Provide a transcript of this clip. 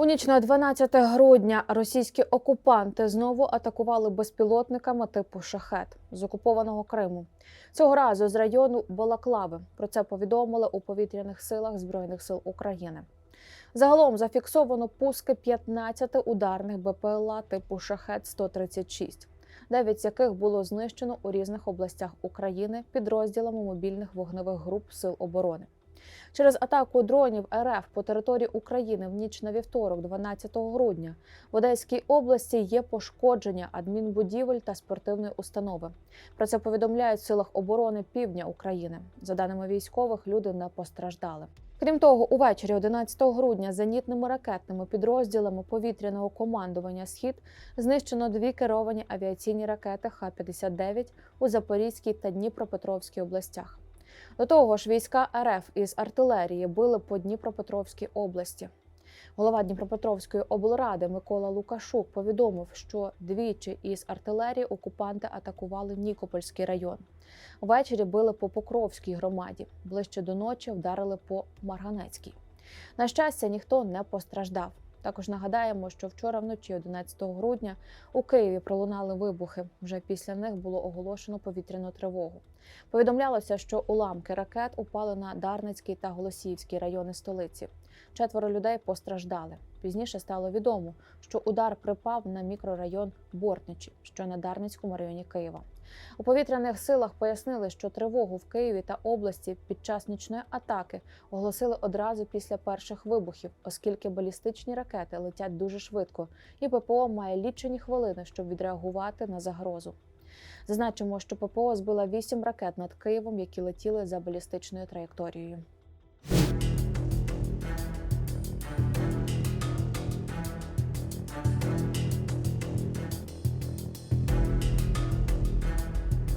У ніч на 12 грудня російські окупанти знову атакували безпілотниками типу шахет з окупованого Криму. Цього разу з району Балаклави. Про це повідомили у повітряних силах Збройних сил України. Загалом зафіксовано пуски 15 ударних БПЛА типу шахет 136 дев'ять з яких було знищено у різних областях України підрозділами мобільних вогневих груп Сил оборони. Через атаку дронів РФ по території України в ніч на вівторок, 12 грудня, в Одеській області є пошкодження адмінбудівель та спортивної установи. Про це повідомляють в силах оборони Півдня України. За даними військових, люди не постраждали. Крім того, увечері 11 грудня зенітними ракетними підрозділами повітряного командування Схід знищено дві керовані авіаційні ракети Х-59 у Запорізькій та Дніпропетровській областях. До того ж, війська РФ із артилерії били по Дніпропетровській області. Голова Дніпропетровської облради Микола Лукашук повідомив, що двічі із артилерії окупанти атакували Нікопольський район. Ввечері били по Покровській громаді. Ближче до ночі вдарили по Марганецькій. На щастя, ніхто не постраждав. Також нагадаємо, що вчора вночі, 11 грудня, у Києві пролунали вибухи. Вже після них було оголошено повітряну тривогу. Повідомлялося, що уламки ракет упали на Дарницький та Голосіївський райони столиці. Четверо людей постраждали. Пізніше стало відомо, що удар припав на мікрорайон Бортничі, що на Дарницькому районі Києва. У повітряних силах пояснили, що тривогу в Києві та області під час нічної атаки оголосили одразу після перших вибухів, оскільки балістичні ракети летять дуже швидко, і ППО має лічені хвилини, щоб відреагувати на загрозу. Зазначимо, що ППО збила вісім ракет над Києвом, які летіли за балістичною траєкторією.